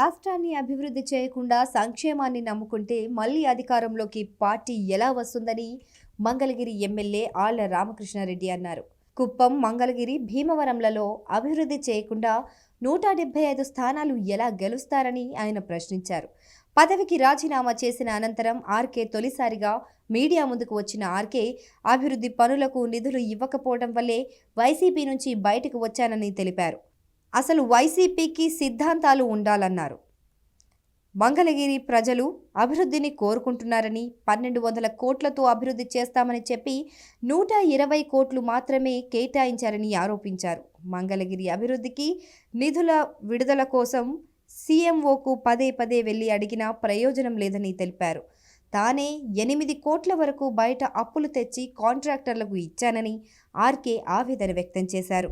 రాష్ట్రాన్ని అభివృద్ధి చేయకుండా సంక్షేమాన్ని నమ్ముకుంటే మళ్ళీ అధికారంలోకి పార్టీ ఎలా వస్తుందని మంగళగిరి ఎమ్మెల్యే ఆళ్ళ రామకృష్ణారెడ్డి అన్నారు. కుప్పం మంగళగిరి భీమవరంలలో అభివృద్ధి చేయకుండా నూట డెబ్బై ఐదు స్థానాలు ఎలా గెలుస్తారని ఆయన ప్రశ్నించారు. పదవికి రాజీనామా చేసిన అనంతరం ఆర్కే తొలిసారిగా మీడియా ముందుకు వచ్చిన ఆర్కే అభివృద్ధి పనులకు నిధులు ఇవ్వకపోవడం వల్లే వైసీపీ నుంచి బయటకు వచ్చానని తెలిపారు. అసలు వైసీపీకి సిద్ధాంతాలు ఉండాలన్నారు. మంగళగిరి ప్రజలు అభివృద్ధిని కోరుకుంటున్నారని పన్నెండు వందల కోట్లతో అభివృద్ధి చేస్తామని చెప్పి నూట ఇరవై కోట్లు మాత్రమే కేటాయించారని ఆరోపించారు. మంగళగిరి అభివృద్ధికి నిధుల విడుదల కోసం సీఎంఓకు పదే పదే వెళ్ళి అడిగినా ప్రయోజనం లేదని తెలిపారు. తానే ఎనిమిది కోట్ల వరకు బయట అప్పులు తెచ్చి కాంట్రాక్టర్లకు ఇచ్చానని ఆర్కే ఆవేదన వ్యక్తం చేశారు.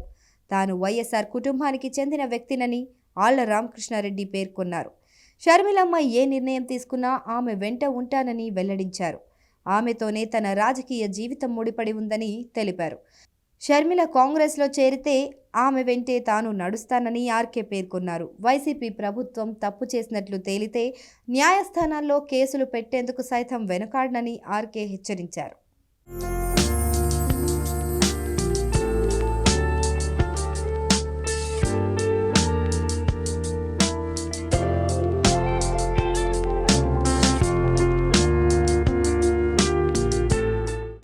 తాను వైఎస్ఆర్ కుటుంబానికి చెందిన వ్యక్తినని ఆళ్ళ రామకృష్ణారెడ్డి పేర్కొన్నారు. షర్మిలమ్మ ఏ నిర్ణయం తీసుకున్నా ఆమె వెంట ఉంటానని వెల్లడించారు. ఆమెతోనే తన రాజకీయ జీవితం ముడిపడి ఉందని తెలిపారు. షర్మిల కాంగ్రెస్లో చేరితే ఆమె వెంటే తాను నడుస్తానని ఆర్కే పేర్కొన్నారు. వైసీపీ ప్రభుత్వం తప్పు చేసినట్లు తేలితే న్యాయస్థానాల్లో కేసులు పెట్టేందుకు సైతం వెనుకాడనని ఆర్కే హెచ్చరించారు.